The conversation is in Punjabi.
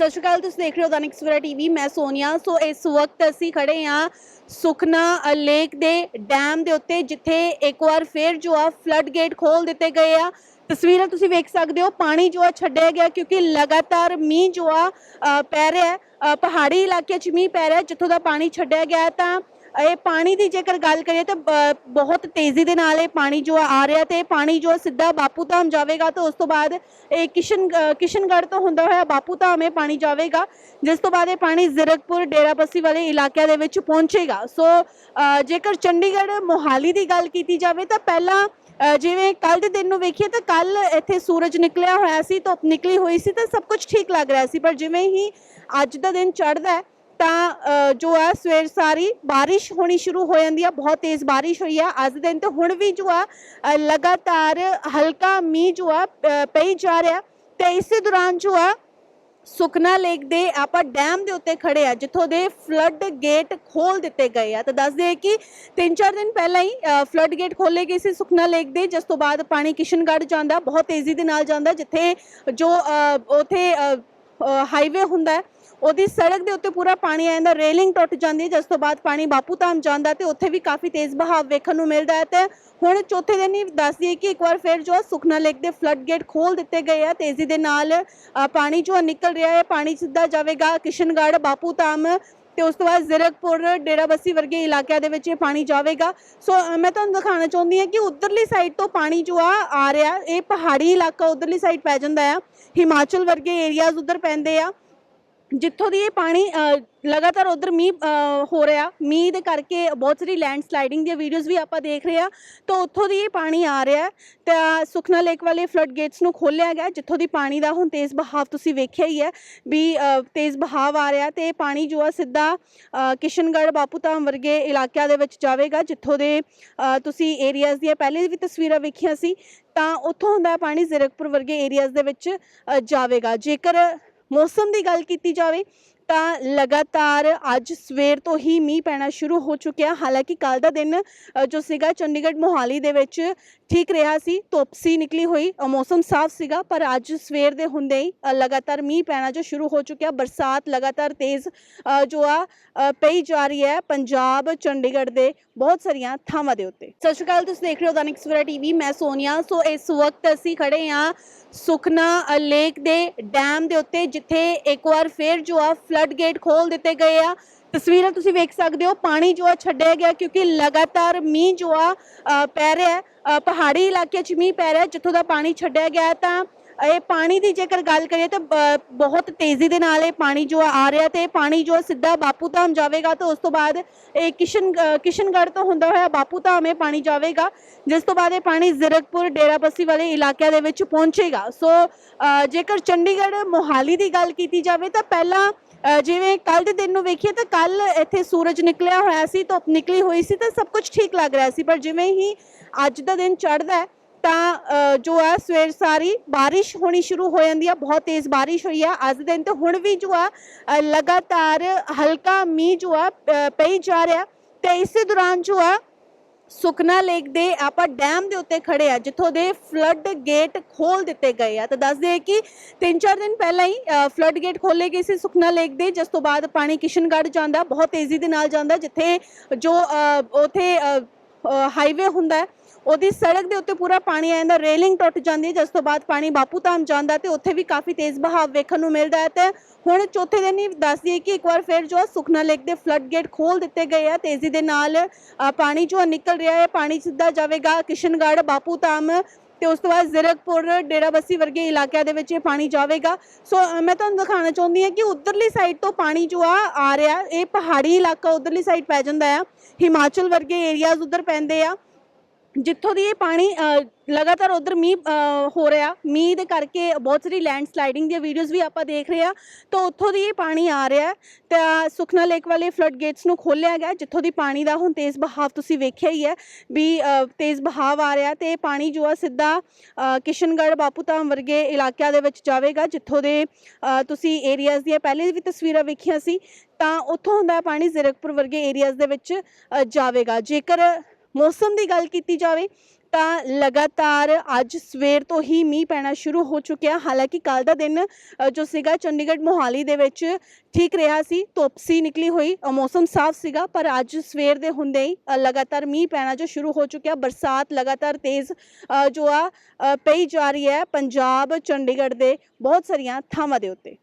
ਸਤਿ ਸ਼੍ਰੀ ਅਕਾਲ, ਤੁਸੀਂ ਦੇਖ ਰਹੇ ਹੋ ਦੈਨਿਕ ਸਵੇਰਾ ਟੀਵੀ, ਮੈਂ ਸੋਨੀਆ। ਸੋ ਇਸ ਵਕਤ ਅਸੀਂ ਖੜੇ ਹਾਂ ਸੁਖਨਾ ਲੇਕ ਦੇ ਡੈਮ ਦੇ ਉੱਤੇ, ਜਿੱਥੇ ਇੱਕ ਵਾਰ ਫੇਰ ਜੋ ਆ ਫਲੱਡ ਗੇਟ ਖੋਲ ਦਿੱਤੇ ਗਏ ਆ। ਤਸਵੀਰਾਂ ਤੁਸੀਂ ਵੇਖ ਸਕਦੇ ਹੋ, ਪਾਣੀ ਜੋ ਆ ਛੱਡਿਆ ਗਿਆ, ਕਿਉਂਕਿ ਲਗਾਤਾਰ ਮੀਂਹ ਜੋ ਆ ਪੈ ਰਿਹਾ ਪਹਾੜੀ ਇਲਾਕੇ 'ਚ ਮੀਂਹ ਪੈ ਰਿਹਾ ਜਿੱਥੋਂ ਦਾ ਪਾਣੀ ਛੱਡਿਆ ਗਿਆ ਤਾਂ ਇਹ ਪਾਣੀ ਦੀ ਜੇਕਰ ਗੱਲ ਕਰੀਏ ਤਾਂ ਬ- ਬਹੁਤ ਤੇਜ਼ੀ ਦੇ ਨਾਲ ਇਹ ਪਾਣੀ ਜੋ ਆ ਰਿਹਾ ਤੇ ਇਹ ਪਾਣੀ ਜੋ ਸਿੱਧਾ ਬਾਪੂ ਧਾਮ ਜਾਵੇਗਾ ਤੇ ਉਸ ਤੋਂ ਬਾਅਦ ਇਹ ਕਿਸ਼ਨ ਅ, ਕਿਸ਼ਨਗੜ੍ਹ ਤੋਂ ਹੁੰਦਾ ਹੋਇਆ ਬਾਪੂ ਧਾਮ ਇਹ ਪਾਣੀ ਜਾਵੇਗਾ ਜਿਸ ਤੋਂ ਬਾਅਦ ਇਹ ਪਾਣੀ ਜ਼ੀਰਕਪੁਰ ਡੇਰਾਬੱਸੀ ਵਾਲੇ ਇਲਾਕਿਆਂ ਦੇ ਵਿੱਚ ਪਹੁੰਚੇਗਾ। ਸੋ ਜੇਕਰ ਚੰਡੀਗੜ੍ਹ ਮੋਹਾਲੀ ਦੀ ਗੱਲ ਕੀਤੀ ਜਾਵੇ ਤਾਂ ਪਹਿਲਾਂ ਜਿਵੇਂ ਕੱਲ ਦੇ ਦਿਨ ਨੂੰ ਵੇਖੀਏ ਤਾਂ ਕੱਲ ਇੱਥੇ ਸੂਰਜ ਨਿਕਲਿਆ ਹੋਇਆ ਸੀ ਧੁੱਪ ਨਿਕਲੀ ਹੋਈ ਸੀ ਤਾਂ ਸਭ ਕੁਝ ਠੀਕ ਲੱਗ ਰਿਹਾ ਸੀ ਪਰ ਜਿਵੇਂ ਹੀ ਅੱਜ ਦਾ ਦਿਨ ਚੜ੍ਹਦਾ ਹੈ ਤਾਂ ਜੋ ਹੈ ਸਵੇਰ ਸਾਰੀ ਬਾਰਿਸ਼ ਹੋਣੀ ਸ਼ੁਰੂ ਹੋ ਜਾਂਦੀ ਆ ਬਹੁਤ ਤੇਜ਼ ਬਾਰਿਸ਼ ਹੋਈ ਆ ਅੱਜ ਦੇ ਦਿਨ ਤੇ ਹੁਣ ਵੀ ਜੋ ਆ ਲਗਾਤਾਰ ਹਲਕਾ ਮੀਂਹ ਜੋ ਆ ਪਈ ਜਾ ਰਿਹਾ ਤੇ ਇਸੇ ਦੌਰਾਨ ਜੋ ਆ ਸੁਖਨਾ ਲੇਕ ਦੇ ਆਪਾਂ ਡੈਮ ਦੇ ਉੱਤੇ ਖੜੇ ਆ ਜਿੱਥੋਂ ਦੇ ਫਲੱਡ ਗੇਟ ਖੋਲ ਦਿੱਤੇ ਗਏ ਆ। ਤਾਂ ਦੱਸ ਦਈਏ ਕਿ 3-4 ਦਿਨ ਪਹਿਲਾਂ ਹੀ ਫਲੱਡ ਗੇਟ ਖੋਲੇ ਗਏ ਸੀ ਸੁਖਨਾ ਲੇਕ ਦੇ ਜਿਸ ਤੋਂ ਬਾਅਦ ਪਾਣੀ ਕਿਸ਼ਨਗੜ੍ਹ ਜਾਂਦਾ ਬਹੁਤ ਤੇਜ਼ੀ ਦੇ ਨਾਲ ਜਾਂਦਾ ਜਿੱਥੇ ਜੋ ਅ, ਉਥੇ ਹਾਈਵੇ ਹੁੰਦਾ ਹੈ ਉਹਦੀ ਸੜਕ ਦੇ ਉੱਤੇ ਪੂਰਾ ਪਾਣੀ ਆ ਜਾਂਦਾ, ਰੇਲਿੰਗ ਟੁੱਟ ਜਾਂਦੀ ਹੈ, ਜਿਸ ਤੋਂ ਬਾਅਦ ਪਾਣੀ ਬਾਪੂ ਧਾਮ ਜਾਂਦਾ ਤੇ ਉੱਥੇ ਵੀ ਕਾਫੀ ਤੇਜ਼ ਬਹਾਵ ਵੇਖਣ ਨੂੰ ਮਿਲਦਾ ਹੈ ਤੇ ਹੁਣ ਚੌਥੇ ਦਿਨ ਹੀ ਦੱਸਦੀ ਹੈ ਕਿ ਇੱਕ ਵਾਰ ਫਿਰ ਜੋ ਹੈ ਸੁਖਨਾ ਲੇਕ ਦੇ ਫਲੱਡ ਗੇਟ ਖੋਲ ਦਿੱਤੇ ਗਏ ਆ, ਤੇਜ਼ੀ ਦੇ ਨਾਲ ਪਾਣੀ ਜੋ ਹੈ ਨਿਕਲ ਰਿਹਾ ਹੈ, ਪਾਣੀ ਸਿੱਧਾ ਜਾਵੇਗਾ ਕਿਸ਼ਨਗੜ੍ਹ ਬਾਪੂ ਧਾਮ ਤੇ ਉਸ ਤੋਂ ਬਾਅਦ ਜ਼ੀਰਕਪੁਰ, ਡੇਰਾਬੱਸੀ ਵਰਗੇ ਇਲਾਕਿਆਂ ਦੇ ਵਿੱਚ ਇਹ ਪਾਣੀ ਜਾਵੇਗਾ। ਸੋ ਮੈਂ ਤੁਹਾਨੂੰ ਦਿਖਾਉਣਾ ਚਾਹੁੰਦੀ ਹਾਂ ਕਿ ਉਧਰਲੀ ਸਾਈਡ ਤੋਂ ਪਾਣੀ ਜੋ ਆ ਆ ਰਿਹਾ, ਇਹ ਪਹਾੜੀ ਇਲਾਕਾ ਉਧਰਲੀ ਸਾਈਡ ਪੈ ਜਾਂਦਾ ਆ, ਹਿਮਾਚਲ ਵਰਗੇ ਏਰੀਆਜ਼ ਉਧਰ ਪੈਂਦੇ ਆ। ਜਿੱਥੋਂ ਦੀ ਇਹ ਪਾਣੀ ਲਗਾਤਾਰ ਉਧਰ ਮੀਂਹ ਹੋ ਰਿਹਾ, ਮੀਂਹ ਦੇ ਕਰਕੇ ਬਹੁਤ ਸਾਰੀ ਲੈਂਡ ਸਲਾਈਡਿੰਗ ਦੀਆਂ ਵੀਡੀਓਜ਼ ਵੀ ਆਪਾਂ ਦੇਖ ਰਹੇ ਆ ਤਾਂ ਉੱਥੋਂ ਦੀ ਇਹ ਪਾਣੀ ਆ ਰਿਹਾ ਤਾਂ ਸੁਖਨਾ ਲੇਕ ਵਾਲੇ ਫਲੱਡ ਗੇਟਸ ਨੂੰ ਖੋਲ੍ਹਿਆ ਗਿਆ ਜਿੱਥੋਂ ਦੀ ਪਾਣੀ ਦਾ ਹੁਣ ਤੇਜ਼ ਬਹਾਵ ਤੁਸੀਂ ਵੇਖਿਆ ਹੀ ਹੈ ਵੀ ਤੇਜ਼ ਬਹਾਵ ਆ ਰਿਹਾ ਤੇ ਇਹ ਪਾਣੀ ਜੋ ਆ ਸਿੱਧਾ ਕਿਸ਼ਨਗੜ੍ਹ ਬਾਪੂਧਾਮ ਵਰਗੇ ਇਲਾਕਿਆਂ ਦੇ ਵਿੱਚ ਜਾਵੇਗਾ, ਜਿੱਥੋਂ ਦੇ ਤੁਸੀਂ ਏਰੀਆਜ਼ ਦੀਆਂ ਪਹਿਲੇ ਵੀ ਤਸਵੀਰਾਂ ਵੇਖੀਆਂ ਸੀ, ਤਾਂ ਉੱਥੋਂ ਹੁੰਦਾ ਪਾਣੀ ਜ਼ੀਰਕਪੁਰ ਵਰਗੇ ਏਰੀਆਜ਼ ਦੇ ਵਿੱਚ ਜਾਵੇਗਾ। ਜੇਕਰ ਮੌਸਮ ਦੀ ਗੱਲ ਕੀਤੀ ਜਾਵੇ ਤਾਂ ਲਗਾਤਾਰ ਅੱਜ ਸਵੇਰ ਤੋਂ ਹੀ ਮੀਂਹ ਪੈਣਾ ਸ਼ੁਰੂ ਹੋ ਚੁੱਕਿਆ। ਹਾਲਾਂਕਿ ਕੱਲ ਦਾ ਦਿਨ ਜੋ ਸੀਗਾ ਚੰਡੀਗੜ੍ਹ ਮੋਹਾਲੀ ਦੇ ਵਿੱਚ ਠੀਕ ਰਿਹਾ ਸੀ ਧੁੱਪ ਸੀ ਨਿਕਲੀ ਹੋਈ ਮੌਸਮ ਸਾਫ਼ ਸੀਗਾ, ਪਰ ਅੱਜ ਸਵੇਰ ਦੇ ਹੁੰਦੇ ਹੀ ਲਗਾਤਾਰ ਮੀਂਹ ਪੈਣਾ ਜੋ ਸ਼ੁਰੂ ਹੋ ਚੁੱਕਿਆ, ਬਰਸਾਤ ਲਗਾਤਾਰ ਤੇਜ਼ ਜੋ ਆ ਪਈ ਜਾ ਰਹੀ ਹੈ ਪੰਜਾਬ, ਚੰਡੀਗੜ੍ਹ ਦੇ ਬਹੁਤ ਸਾਰੀਆਂ ਥਾਵਾਂ ਦੇ ਉੱਤੇ। ਸਤਿ ਸ਼੍ਰੀ ਅਕਾਲ, ਤੁਸੀਂ ਦੇਖ ਰਹੇ ਹੋ ਦੈਨਿਕ ਸਵੇਰਾ ਟੀਵੀ, ਮੈਂ ਸੋਨੀਆ। ਸੋ ਇਸ ਵਕਤ ਅਸੀਂ ਖੜੇ ਹਾਂ ਸੁਖਨਾ ਲੇਕ ਦੇ ਡੈਮ ਦੇ ਉੱਤੇ, ਜਿੱਥੇ ਇੱਕ ਵਾਰ ਫੇਰ ਜੋ ਆ, ਫਲੱਡ ਗੇਟ ਖੋਲ ਦਿੱਤੇ ਗਏ ਆ। ਤਸਵੀਰਾਂ ਤੁਸੀਂ ਵੇਖ ਸਕਦੇ ਹੋ, ਪਾਣੀ ਜੋ ਆ ਛੱਡਿਆ ਗਿਆ ਕਿਉਂਕਿ ਲਗਾਤਾਰ ਮੀਂਹ ਜੋ ਆ ਪੈ ਰਿਹਾ ਪਹਾੜੀ ਇਲਾਕੇ 'ਚ ਮੀਂਹ ਪੈ ਰਿਹਾ ਜਿੱਥੋਂ ਦਾ ਪਾਣੀ ਛੱਡਿਆ ਗਿਆ ਤਾਂ ਇਹ ਪਾਣੀ ਦੀ ਜੇਕਰ ਗੱਲ ਕਰੀਏ ਤਾਂ ਬ- ਬਹੁਤ ਤੇਜ਼ੀ ਦੇ ਨਾਲ ਇਹ ਪਾਣੀ ਜੋ ਆ ਰਿਹਾ ਤੇ ਇਹ ਪਾਣੀ ਜੋ ਸਿੱਧਾ ਬਾਪੂ ਧਾਮ ਜਾਵੇਗਾ ਤੇ ਉਸ ਤੋਂ ਬਾਅਦ ਇਹ ਕਿਸ਼ਨ ਕਿਸ਼ਨਗੜ੍ਹ ਤੋਂ ਹੁੰਦਾ ਹੋਇਆ ਬਾਪੂ ਧਾਮ ਇਹ ਪਾਣੀ ਜਾਵੇਗਾ, ਜਿਸ ਤੋਂ ਬਾਅਦ ਇਹ ਪਾਣੀ ਜ਼ੀਰਕਪੁਰ, ਡੇਰਾਬੱਸੀ ਵਾਲੇ ਇਲਾਕਿਆਂ ਦੇ ਵਿੱਚ ਪਹੁੰਚੇਗਾ। ਸੋ ਜੇਕਰ ਚੰਡੀਗੜ੍ਹ ਮੋਹਾਲੀ ਦੀ ਗੱਲ ਕੀਤੀ ਜਾਵੇ ਤਾਂ ਪਹਿਲਾਂ ਜਿਵੇਂ ਕੱਲ ਦੇ ਦਿਨ ਨੂੰ ਵੇਖੀਏ ਤਾਂ ਕੱਲ ਇੱਥੇ ਸੂਰਜ ਨਿਕਲਿਆ ਹੋਇਆ ਸੀ, ਧੁੱਪ ਨਿਕਲੀ ਹੋਈ ਸੀ ਤਾਂ ਸਭ ਕੁਝ ਠੀਕ ਲੱਗ ਰਿਹਾ ਸੀ, ਪਰ ਜਿਵੇਂ ਹੀ ਅੱਜ ਦਾ ਦਿਨ ਚੜ੍ਹਦਾ ਹੈ ਤਾਂ ਜੋ ਹੈ ਸਵੇਰ ਸਾਰੀ ਬਾਰਿਸ਼ ਹੋਣੀ ਸ਼ੁਰੂ ਹੋ ਜਾਂਦੀ ਆ ਬਹੁਤ ਤੇਜ਼ ਬਾਰਿਸ਼ ਹੋਈ ਆ। ਅੱਜ ਦੇ ਦਿਨ ਤੇ ਹੁਣ ਵੀ ਜੋ ਆ ਲਗਾਤਾਰ ਹਲਕਾ ਮੀਂਹ ਜੋ ਆ ਪਈ ਜਾ ਰਿਹਾ। ਤੇ ਇਸੇ ਦੌਰਾਨ ਜੋ ਆ ਸੁਖਨਾ ਲੇਕ ਦੇ ਆਪਾਂ ਡੈਮ ਦੇ ਉੱਤੇ ਖੜੇ ਆ ਜਿੱਥੋਂ ਦੇ ਫਲੱਡ ਗੇਟ ਖੋਲ ਦਿੱਤੇ ਗਏ ਆ। ਤਾਂ ਦੱਸ ਦਈਏ ਕਿ 3-4 ਦਿਨ ਪਹਿਲਾਂ ਹੀ ਫਲੱਡ ਗੇਟ ਖੋਲੇ ਗਏ ਸੀ ਸੁਖਨਾ ਲੇਕ ਦੇ ਜਿਸ ਤੋਂ ਬਾਅਦ ਪਾਣੀ ਕਿਸ਼ਨਗੜ੍ਹ ਜਾਂਦਾ ਬਹੁਤ ਤੇਜ਼ੀ ਦੇ ਨਾਲ ਜਾਂਦਾ ਜਿੱਥੇ ਜੋ ਅ, ਉਥੇ ਹਾਈਵੇ ਹੁੰਦਾ ਉਹਦੀ ਸੜਕ ਦੇ ਉੱਤੇ ਪੂਰਾ ਪਾਣੀ ਆ ਜਾਂਦਾ, ਰੇਲਿੰਗ ਟੁੱਟ ਜਾਂਦੀ ਹੈ, ਜਿਸ ਤੋਂ ਬਾਅਦ ਪਾਣੀ ਬਾਪੂ ਧਾਮ ਜਾਂਦਾ ਤੇ ਉੱਥੇ ਵੀ ਕਾਫੀ ਤੇਜ਼ ਬਹਾਵ ਵੇਖਣ ਨੂੰ ਮਿਲਦਾ ਹੈ ਤੇ ਹੁਣ ਚੌਥੇ ਦਿਨ ਹੀ ਦੱਸਦੀ ਹੈ ਕਿ ਇੱਕ ਵਾਰ ਫਿਰ ਜੋ ਆ ਸੁਖਨਾ ਲੇਕ ਦੇ ਫਲੱਡ ਗੇਟ ਖੋਲ ਦਿੱਤੇ ਗਏ ਆ, ਤੇਜ਼ੀ ਦੇ ਨਾਲ ਪਾਣੀ ਜੋ ਆ ਨਿਕਲ ਰਿਹਾ ਹੈ, ਪਾਣੀ ਸਿੱਧਾ ਜਾਵੇਗਾ ਕਿਸ਼ਨਗੜ੍ਹ ਬਾਪੂ ਧਾਮ ਤੇ ਉਸ ਤੋਂ ਬਾਅਦ ਜ਼ੀਰਕਪੁਰ, ਡੇਰਾਬੱਸੀ ਵਰਗੇ ਇਲਾਕਿਆਂ ਦੇ ਵਿੱਚ ਇਹ ਪਾਣੀ ਜਾਵੇਗਾ। ਸੋ ਮੈਂ ਤੁਹਾਨੂੰ ਦਿਖਾਉਣਾ ਚਾਹੁੰਦੀ ਹਾਂ ਕਿ ਉਧਰਲੀ ਸਾਈਡ ਤੋਂ ਪਾਣੀ ਜੋ ਆ ਆ ਰਿਹਾ, ਇਹ ਪਹਾੜੀ ਇਲਾਕਾ ਉਧਰਲੀ ਸਾਈਡ ਪੈ ਜਾਂਦਾ ਆ, ਹਿਮਾਚਲ ਵਰਗੇ ਏਰੀਆਜ਼ ਉਧਰ ਪੈਂਦੇ ਆ। ਜਿੱਥੋਂ ਦੀ ਇਹ ਪਾਣੀ ਲਗਾਤਾਰ ਉਧਰ ਮੀਂਹ ਹੋ ਰਿਹਾ, ਮੀਂਹ ਦੇ ਕਰਕੇ ਬਹੁਤ ਸਾਰੀ ਲੈਂਡ ਸਲਾਈਡਿੰਗ ਦੀਆਂ ਵੀਡੀਓਜ਼ ਵੀ ਆਪਾਂ ਦੇਖ ਰਹੇ ਆ ਤਾਂ ਉੱਥੋਂ ਦੀ ਇਹ ਪਾਣੀ ਆ ਰਿਹਾ ਤਾਂ ਸੁਖਨਾ ਲੇਕ ਵਾਲੇ ਫਲੱਡ ਗੇਟਸ ਨੂੰ ਖੋਲ੍ਹਿਆ ਗਿਆ, ਜਿੱਥੋਂ ਦੀ ਪਾਣੀ ਦਾ ਹੁਣ ਤੇਜ਼ ਬਹਾਵ ਤੁਸੀਂ ਵੇਖਿਆ ਹੀ ਹੈ, ਵੀ ਤੇਜ਼ ਬਹਾਵ ਆ ਰਿਹਾ, ਤੇ ਇਹ ਪਾਣੀ ਜੋ ਆ ਸਿੱਧਾ ਕਿਸ਼ਨਗੜ੍ਹ ਬਾਪੂਧਾਮ ਵਰਗੇ ਇਲਾਕਿਆਂ ਦੇ ਵਿੱਚ ਜਾਵੇਗਾ, ਜਿੱਥੋਂ ਦੇ ਤੁਸੀਂ ਏਰੀਆਜ਼ ਦੀਆਂ ਪਹਿਲੇ ਵੀ ਤਸਵੀਰਾਂ ਵੇਖੀਆਂ ਸੀ, ਤਾਂ ਉੱਥੋਂ ਹੁੰਦਾ ਪਾਣੀ ਜ਼ੀਰਕਪੁਰ ਵਰਗੇ ਏਰੀਆਜ਼ ਦੇ ਵਿੱਚ ਜਾਵੇਗਾ, ਜੇਕਰ ਮੌਸਮ ਦੀ ਗੱਲ ਕੀਤੀ ਜਾਵੇ ਤਾਂ ਲਗਾਤਾਰ ਅੱਜ ਸਵੇਰ ਤੋਂ ਹੀ ਮੀਂਹ ਪੈਣਾ ਸ਼ੁਰੂ ਹੋ ਚੁੱਕਿਆ। ਹਾਲਾਂਕਿ ਕੱਲ ਦਾ ਦਿਨ ਜੋ ਸੀਗਾ ਚੰਡੀਗੜ੍ਹ ਮੋਹਾਲੀ ਦੇ ਵਿੱਚ ਠੀਕ ਰਿਹਾ ਸੀ, ਧੁੱਪ ਸੀ, ਨਿਕਲੀ ਹੋਈ ਮੌਸਮ ਸਾਫ਼ ਸੀਗਾ, ਪਰ ਅੱਜ ਸਵੇਰ ਦੇ ਹੁੰਦੇ ਹੀ ਲਗਾਤਾਰ ਮੀਂਹ ਪੈਣਾ ਜੋ ਸ਼ੁਰੂ ਹੋ ਚੁੱਕਿਆ। ਬਰਸਾਤ ਲਗਾਤਾਰ ਤੇਜ਼ ਜੋ ਆ ਪਈ ਜਾ ਰਹੀ ਹੈ ਪੰਜਾਬ, ਚੰਡੀਗੜ੍ਹ ਦੇ ਬਹੁਤ ਸਾਰੀਆਂ ਥਾਵਾਂ ਦੇ ਉੱਤੇ।